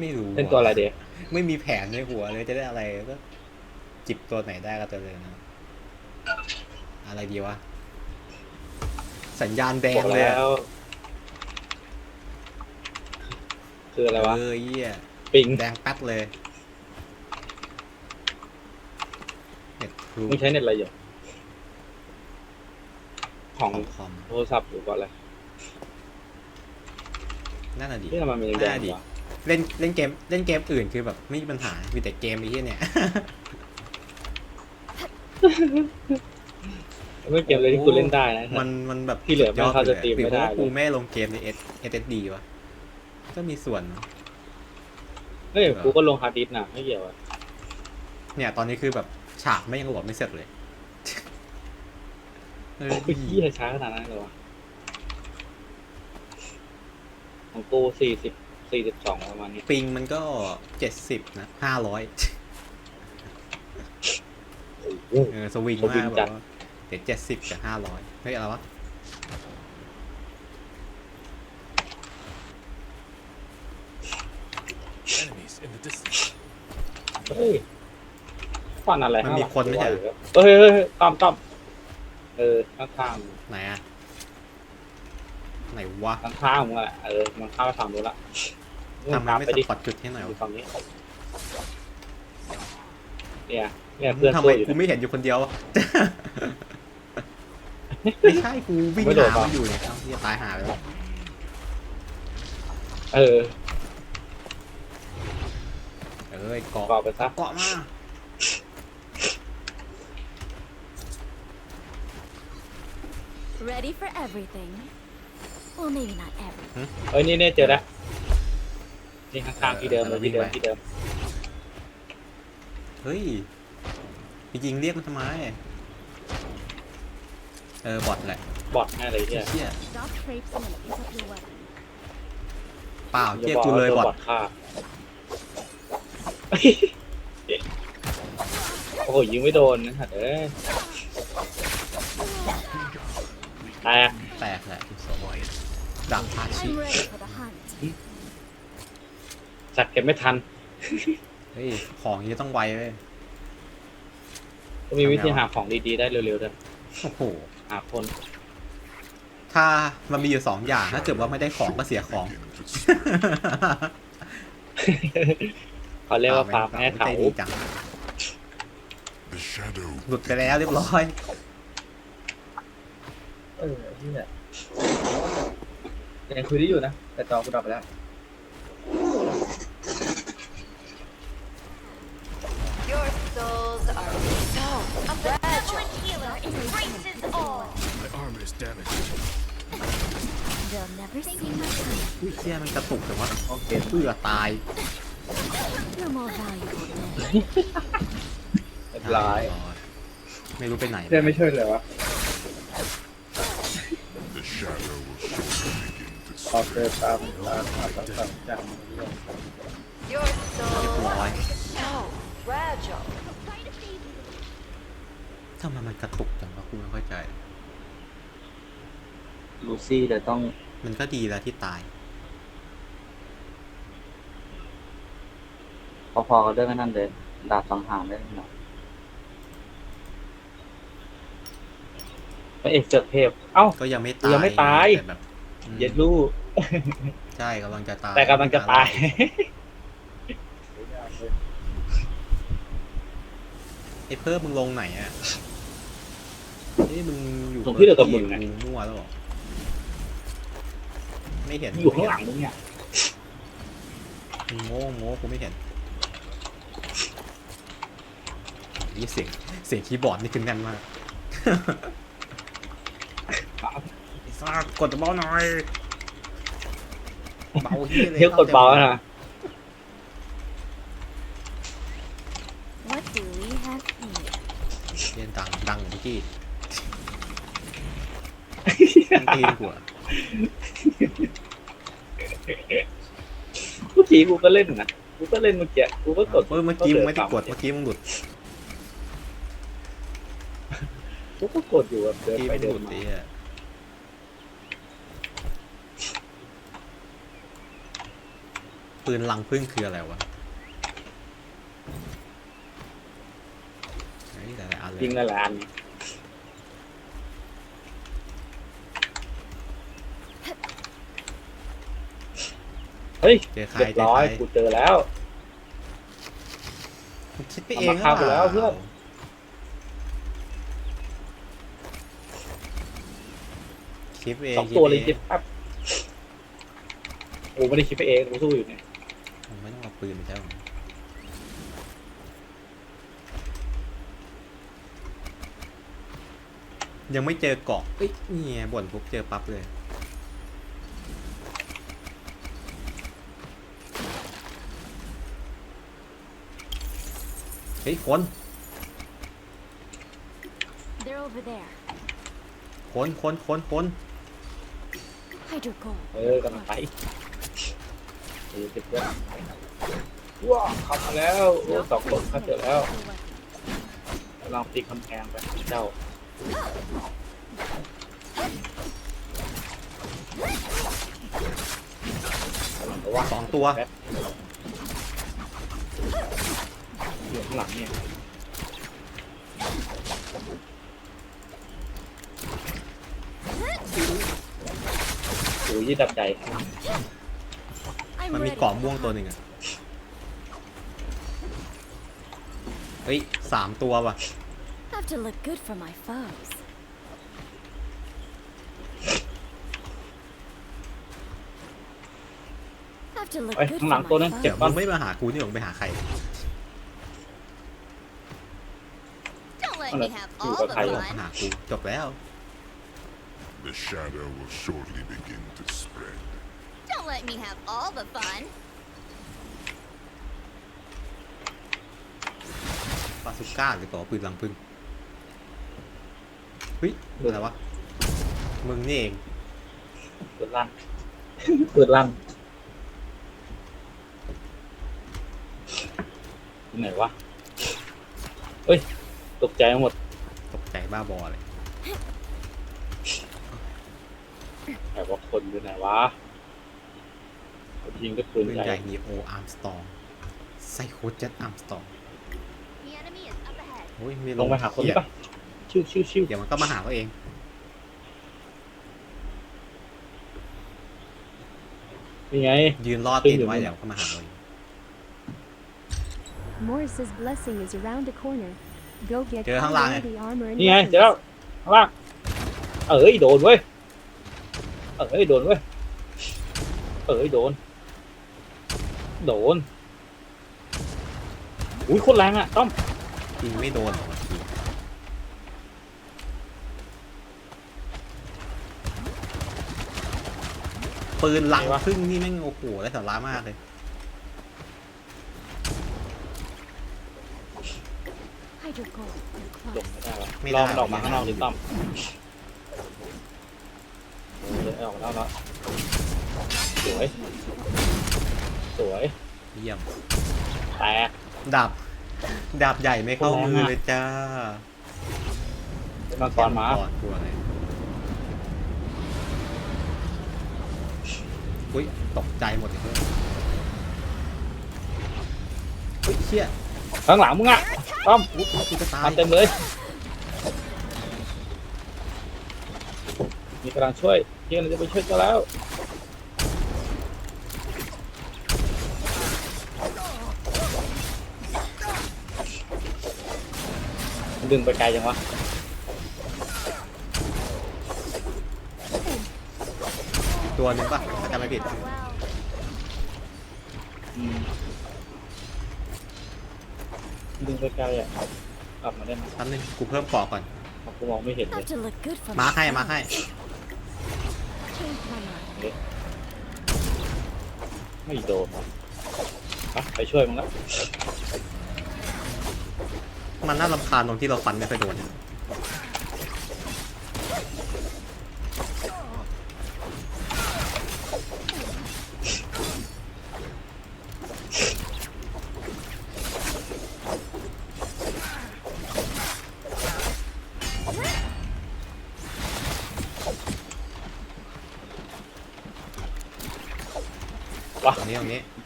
ไม่รู้เป็นตัวอะไรเดียไม่มีแผนในหัวเลยจะได้อะไรก็ จิบตัวไหนได้ก็ตัวเลยนะ อะไรดีวะ สัญญาณแดบงอกเลยแล้อะวคืออะไรวะเออเยี่ยปิงแดงแป๊ดเลยเน็ตทรูมึงใช้เน็ตอะไรอยู่ของของคอมโทรศัพท์หรือว่าอะไรนั่นน่ะดิที่ทำไมมันยังแดงน่าดิอยู่วะ เล่นเล่นเกมเล่นเกมอื่นคือแบบไม่มีปัญหา มีแต่เกมไอ้เหี้ยเนี่ย ไม่เกมเลยที่กูเล่นได้นะ มันมันแบบที่เหลือสุดยอดแม่งเข้าเลยสตรีมหรือไม่ได้ว่าเลยกูไม่ลงเกมในเอสเอสดีวะ ก็มีส่วน เฮ้ยกูก็ลงฮาร์ดดิสก์นะไม่เกี่ยวอะเนี่ย ตอนนี้คือแบบฉากไม่ยังโหลดไม่เสร็จเลยเออโอ้ยเหี้ยช้าขนาดนั้นเลยวะของกูสี่สิบ สี่สิบสองประมาณนี้ปิงมันก็เจ็ดสิบนะห้าร้อยโอ้โห เออสวิงสวิมางกจัแบบดว่าเดี๋ยวเจ็ดสิบกับห้าร้อยเฮ้ยอะไรวะ Enemies in the distance. เฮ้ยฟันอะไรมันมีคนไม่ใช่เหรอเฮ้ยเฮ้ยเฮ้ยต้อมต้อมเออข้างข้างไหนอะไหนวะ ข้างข้างมึงอะเออมันข้ามไปฝั่งนู้นละ ทำไมตามไม่ไปสดิปอตจุดให้หน่อยอยู่วะฝั่งนี้เนี่ยเนี่ยเพื่อนทำสู้ไมอยู่กูไม่เห็นอยู่คนเดียวไม่ใช่กูวิ่งไม่โดดหาปะมันอยู่เนี่ยเอ้าที่ตายหาไปแล้วเออเอ้ยเกาะกรอบไปซะเกาะมา Ready for everything. Well, maybe not everything. เอ้ยนี่เนี่ยเจอแล้ว นี่ข้างๆที่เดิมเลยที่เดิมที่เดิมเฮ้ยไปยิงเรียกมันทำไม เออบอทแหละบอทแน่เลยเนี่ยเชี่ย Stop traipsing and pick up your weapon. เปล่าอย่าเชี่ยบอกกูเลยว่าบตัวอทบอทฆ่าโอ้โหยิงไม่โดนนะฮะเอ้ยแตกแตกแหละคุณสมดับพาชิ I'm ready for the hunt. จัดเก็บไม่ทันเฮ้ยของนี้ต้องไวเว้ยก็มีวิธีหาของดีๆได้เร็วๆด้วยโอ้โหหาคน ถ้ามันมีอยู่สองอย่างถ้าเกิดว่าไม่ได้ของก็เสียของ เขาเรียกว่าฟาร์มแม่เขาใจดีจัง The shadow หลุดไปแล้วเรียบร้อยเออที่เนี่ยยังคุยได้อยู่นะ แต่จอกูดับไปแล้ว My armor is damaged. They'll never see my kind. อุ้ยเชี่ยมันกระตุกแต่ว่าโอเคเพื่อตาย You're more valuable than เรียบร้อยไม่รู้ไปไหน เพื่อนไม่ช่วยเลยวะ The shadow will shortly begin to ออกเดินตามตามตามตามตามจ Your เรียบ souls ร้อย so fragile. ทำไมมันกระตุกจังวะกูไม่เข้าใจำลูซี่เดี๋ยวต้องมันก็ดีแล้วที่ตาย พอๆกับเรื่องนั้นเลย ดาบสังหารได้หน่อยพระเอกเสือกเทพ เอ้า ก็ยังไม่ตายยังไม่ตาย แต่แบบอืมเย็ดลูกใช่กำลังจะตายแต่กำลังจะตาย ไอ้เพิ่มมึงลงไหนอะ เอ้ยมึงอยู่ตรงที่เดียวกับมึงไงมึงมั่วแล้วเหรอไม่เห็นอยู่ข้างหลังมึงเนี่ยมึงโง่โง่กูไม่เห็นนี่เสียงเสียงคีย์บอร์ดนี่คือแน่นมากไอ้ซ่ากดเบาหน่อยเบาที่เลยเที่ยวกดเบานะ What do we have here? เรียนดังดังเมื่อกี้ มันตีนหัวเมื่อกี้กูก็เล่นนะกูก็เล่นเมื่อกี้กูก็กดเออเมื่อกี้มึงไม่ได้กดเมื่อกี้มึงหลุดกูก็กดอยู่แบบเดินเมื่อกี้ไปมึงเดิหลุนดมาดิอะปืนลังพึ่งคืออะไรวะเฮ้ยแต่ละอันเลย ยิงหลายๆอัน เฮ้ยเจอใครเรียบเจอร้อใคยรกูเจอแล้วคิดไปเองเอามาฆ่าไปแล้วเพื่อนคิดไปเองสองตัวเลยคิจิ๊ดบปั๊บกูไม่ได้คิดไปเองกูสู้อยู่เนี่ยผมไม่ต้องเอาปืนไปใช่หรอยังไม่เจอเกาะเอ้ยนี่ไงบ่นปุ๊บเจอปั๊บเลย เฮ้ยคน They're over there. คนคนคนคน Hydro gold. เออกำลังไปเออเจ็บเพื่อนว้าวเข้ามาแล้วโอ้สองคนเข้าเจอแล้วกำลังตีกำแพงไปเจ้าระวังสองตัว อยู่ข้าง หลังเนี่ยโอ้ยยืดดับใจ I'm มันมี ready เกาะ for ม่วง the ตัวหนึ่งอะเฮ้ยสามตัวว่ะ hunt. Have to look good for my foes. Have to look เอ้ย good ข้าง for หลังตัว my นั้น foes. เจ็เดี๋บยวก่มึอนงไม่มาหากูนี่หรอกไปหาใคร Don't let Ano, me have yung all the babae. มา fun. หากูจบแล้ว The shadow will shortly begin to spread. Don't let me have all the fun. ปาสุก้าหรือต่อปืนลังพึ่งเฮ้ยอะไรวะมึงนี่เองเปิดลั่นเปิดลั่นที่ไหนวะเฮ้ย ตกใจหมดตกใจบ้าบอเลย แต่ว่าคนอยู่ไหนวะยิงก็ปืนปืนใหญ่ใหญ่นีโออาร์มสตองไซโคเจ็ตอาร์มสตอง The enemy is up ahead. โอ้ยไม่ลงไปหาคนเหี้ยปะชิวชิวชิวเดี๋ยวมันก็มาหาเขาเอง นี่ไง ยืนรอดปืนติดอยู่ไว้นี่เดี๋ยวก็มาหาเราเอง Morris's blessing is around the corner. Go get Kìa, thằng làng này. the armor and นี่ไง weapons. เดี๋ยวข้างล่างเอ้ยโดนเว้ยเอ้ยโดนเว้ยเอ้ยโดน โดนอุ้ยโคตรแรงอะต้อมยิงไม่โดนหรอกทีปืนลังไหนวะพึ่งนี่แม่งโอ้โหได้สาระมากเลย Hydro gold. They're ล close. งไม่ได้วะไม่ลได้องมันออกมาข้างนอกดิต้อมเออเดินออกมาแล้วเนาะสวย สวยเยี่ยม แตก ดาบ ดาบใหญ่ไม่เข้าแรงมืออะเลยจ้าเป็นมังกรหมาก่อนกลัวเลยอุ้ย ตกใจหมดเลยเพื่อนอุ้ยเชี่ย ข้างหลังมึงอะต้อมอุ๊ยกูจะตายมาเต็มเลยมีกำลังช่วยที่กำลังจะไปช่วยก็แล้วดึงไปไกลจังวะตัวหนึ่งป่ะถ้าจำไม่ผิด Well, อืม ดึงไปอะกลับมาได้ไหมแป๊บนึงกูเพิ่มเกก่อนกูมองไม่เห็นเลย Have to look good for มาให้ มาให้ Change my mind. ไม่โดนว่ะไปช่วยมึงละมันน่ารำคาญตรงที่เราฟันไม่ค่อยโดน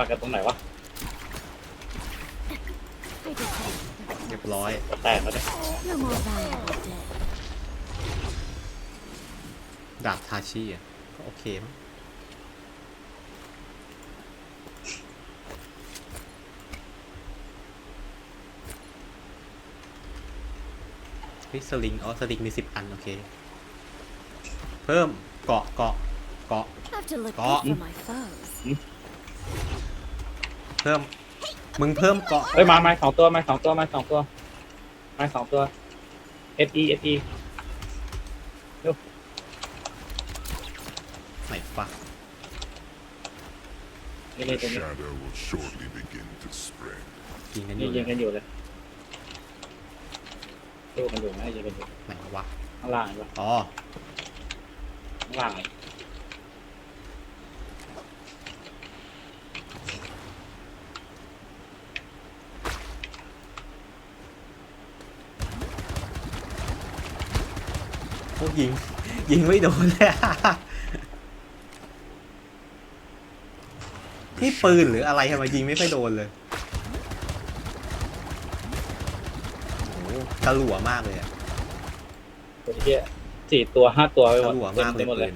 ปักกันตรงไหนวะ I just เรียบร้อย แตกแล้วเนี่ย You're more valuable dead. ดาบทาชิอะก็โอเคมั้งเฮ้ยสลิง อ๋อ สลิงมีสิบอัน โอเค เพิ่มเกาะเกาะเกาะ Have to look Có. good for my foes. เพิ่ม มึงเพิ่มเกาะเฮ้ยมาไม้สองตัวไม้สองตัวไม้สองตัวไม้สองตัว S E S E ไหนฟะนี่นี่ The ตรงนี้ shadow will shortly begin to spread. ยิงกันอนี่ยู่ยิงกันอยู่เลยสู้กันอยู่นะยิงกันอยู่ไหนวะข้างล่างเห็นปะอ๋อข้างล่างเลย พวกยิง ยิงไม่โดนเลยอะนี่ปืนหรืออะไรทำไมยิงไม่ค่อยโดนเลยโอ้โหกระหลัวมากเลยอะตัวเหี้ยสี่ตัวห้าตัวไปกหมระดหลัวเต็มมากไปเลยหมดเลปืยน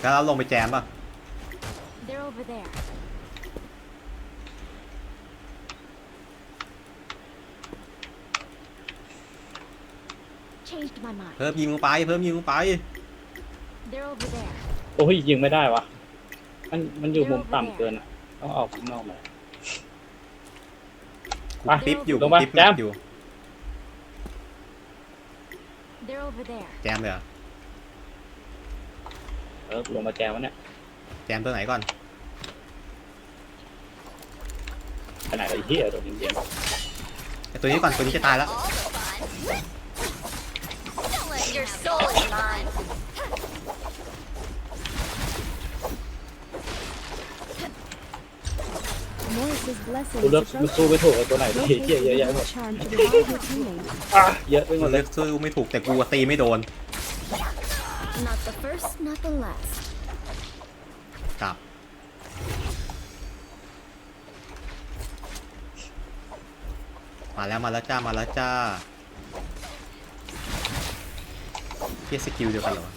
แล้วเราลงไปแจมป่ะ They're over there. My mind. เพิ่มยิงลงไป เพิ่มยิงลงไป They're over there. โอ้ยยิงไม่ได้วะ มันมันอยู่มุมต่ำเกินอะต้องออกข้างนอกมาไปปิ๊บอยู่ลงมาปิ๊บแจม อยู่ They're over there. แจมเลยเหรอเออลงมาแจมวะเนี่ยแจมตัวไหนก่อน ขนาดไอ้เหี้ยตัวนี้ยิงไอ้ตัวนี้ก่อนตัวนี้จะตายแล้ว All the fun. Don't let your soul is mine. Morris's blessing กูเลือก is กู approaching. สู้ไม่ถูกไอ้ตัวไหนที่ Rotate เหี้ย the เยอะแยะหม healing ด charm to revive your teammate. อะเยอะไปหมดเลเลืยอกสู้ไม่ถูกแต่กูตีไม่โดน Not the first, not the last. กลับ มาแล้วมาแล้วจ้ามาแล้วจ้า เพียสกิลเดียวกันเหรอวะ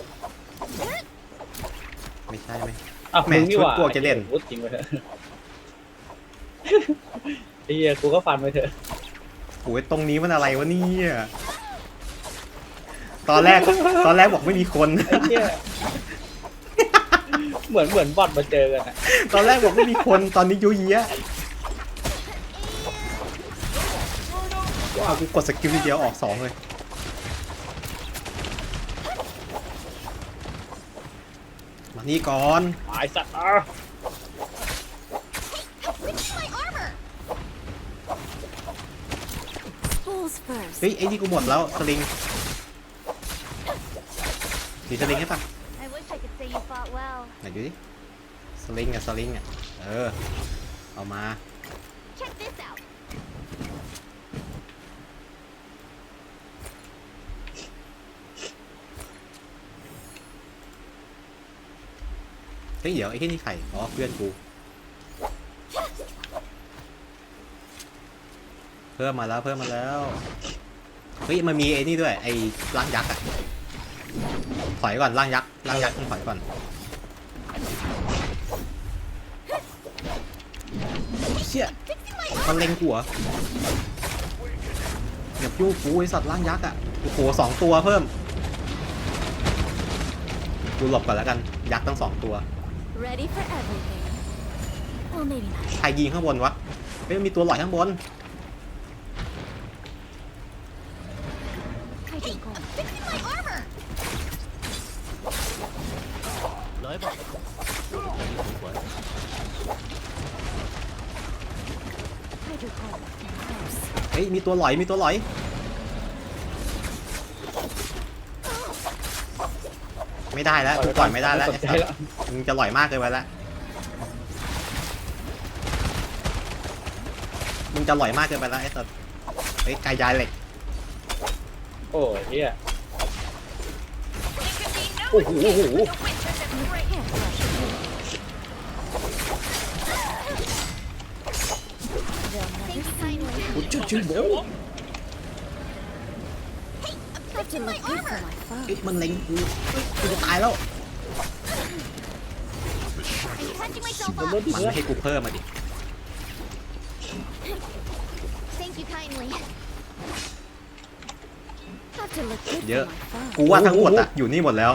ไม่ใช่ไหมอะแหม่มึงนี่หว่าชุดพวกจะเล่นพูดจริงไปเถอะไอ้เหี้ยกูก็ฟันไปเถอะโอ้ยตรงนี้มันอะไรวะเนี่ยตอนแรก ตอนแรกบอกไม่มีคน ไอ้เหี้ยเหมือนเหมือนบอทมาเจอกันอะตอนแรกบอกไม่มีคนตอนนี้ยุยเยียว้าวกูกดสกิลทีเดียวออกสองเลย มานี่ก่อนหมายสัตว์อะ Fix my armor. Fools first. เฮ้ยไอ้นี่กูหมดแล้วสลิงมีสลิงใช่ปะ I wish I could say you fought well. ไหนดูดิสลิงอะสลิงอะเออเอามา เฮ้ยเดี๋ยวไอ้ที่นี่ใครอ๋อเพื่อนกู เพิ่มมาแล้วเพิ่มมาแล้ว เฮ้ยมันมีไอ้นี่ด้วยไอ้ร่างยักษ์อะถอยก่อนร่างยักษ์ร่างยักษ์ต้องถอยก่อนเชี่ยมันเล็งกูเหรออย่ายุ่งกูไอสัตว์ร่างยักษ์อะโอ้โหสองตัวเพิ่ม กูหลบก่อนแล้วกัน ยักษ์ทั้งสองตัว Ready for everything. Well, maybe not. ใครยิงข้างบนวะเฮ้ยมันมีตัวหลอยข้างบน I can go. Fixing my armor. I can go. Close. เฮ้ยมีตัวหลอยมีตัวหลอย ไม่ได้แล้วกูปล่อยไม่ได้แล้วมึงจะลอยมากเกินไปแล้วมึงจะลอยมากเกินไปแล้วไอ้ตัตว์เฮ้ยกายยายเหล็กโอ้ยเฮีย โอ้โหโอ้โหจุดจุดเดี๋ยว to look good for my foe. เอ้ยมันเล็งกูเอ้ยกูจะตายแล้ว The shadow I'm catching myself บน up. รถดิมันเพื่อไม่ให้กูเพิ่มมาดิ Thank you kindly. Have to look good Yeah. for my foe. กูว่าทั้งหมดอะอยู่นี่หมดแล้ว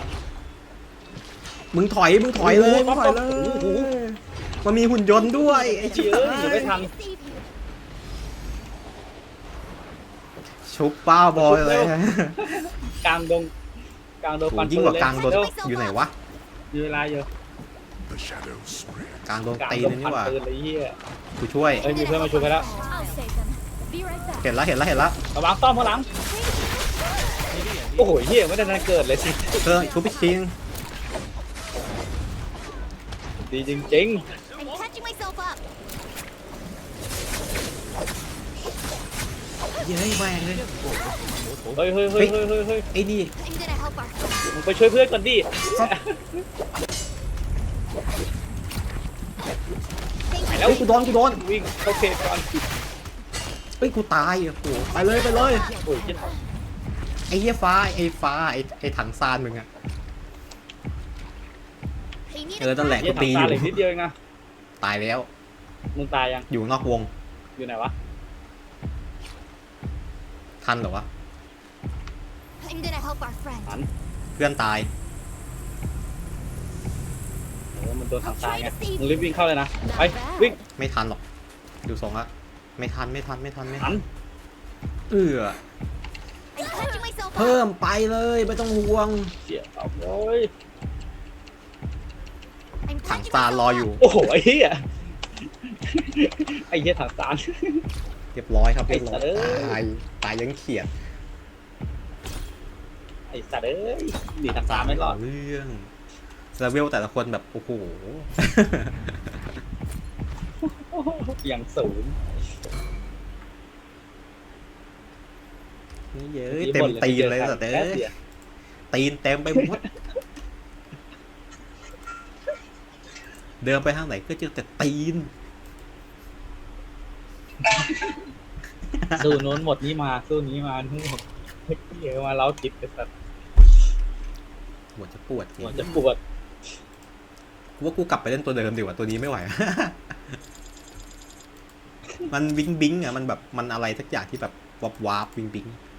มึงถอย มึงถอยเลย มึงถอยเลย มันมีหุ่นยนต์ด้วยไอ้เชื่เชี่อยอยู่ไม่ทัน Save you. ชุบป้าบอยเลยกลางดงกลางดงโหปันยิ่งกว่ากลางปืโดนเร็วอยู่ไหนวะมีเวลาอยู่ The shadows spread. กลางโดนกลางตีดเลงยปันี่นหว่าปืนเลยเฮียกูช่วย เอ้ยมีเพื่อนมาช่วยไปแล้ว I'll save them. Be right back. เห็นแล้วเห็นแล้วเห็นแล้วระวังต้อมข้างหลังโอ้โหเฮียไม่ได้ทันเกิดเลยสิเออชุบอีกทีนึงดีจริง I'm catching myself up. เย้ยแม่งเลยๆเฮ้ยเฮ้ยเฮ้ยเฮ้ยเฮ้ยเฮ้ยไอ้นี่ I'm gonna help our friend. มึงไปช่วยเพื่อนก่อนดิ Thank ไป you. แล้วเฮ้ยกูโดนกูโดนวิ่งเข้าเขตก่อนเฮ้ยกูตายโอ้โหไปเลยไปเลย โอ้ยเจ็บไอ้เหี้ยฟ้าไอ้ฟ้าไอ้ไอ้ถังซานมึงอะ They need เออ a นั่นแหละเฮีกูยตีทำอตายู่เหล็กนิดเดียวเองนะตายแล้วมึงตายยังอยู่นอกวงอยู่ไหนวะ ทันเหรอวะ I'm gonna help our friend. เพื่อนตายเออมันโดนทางตายไงมึงรีบวิ่งเข้าเลยนะไปวิ่งไม่ทันหรอก ดูทรงละไม่ทันไม่ทันไม่ทันไม่หัทันนเอือ I'm catching myself up. เพิ่มไปเลยไม่ต้องห่วง เสียเอาโอ้ย I'm ถัง catching ซาน myself รอ up. อยู่ โอ้โหไอ้เหี้ยไอ้เหี้ยถังตาล เรียบร้อยครับเรียบร้อยไอ้สัตว์เอ้ย ตายตายยังเขียดไอ้สัตว์เอ้ยหนีถังตาลไม่รอดเรื่องเลเวลแต่ละคนแบบโอ้โห อย่างสูง นี่เย้ยเต็มตีนเลยแต่เอ้ยตีนเต็มไปหมด เดินไปทางไหนก็เจอแต่ตีน สู้โน้นหมดนี้มาสู้นี้มานู่นเหี้ยมาเล้าจิตไอ้สัตว์หัวจะปวดจริหัวงจะปวดกูว่ากูกลับไปเล่นตัวเดิมดีกว่าตัวนี้ไม่ไหว มันวิงบิงอะมันแบบมันอะไรสักอย่างที่แบบวับวาบวิงบิงเ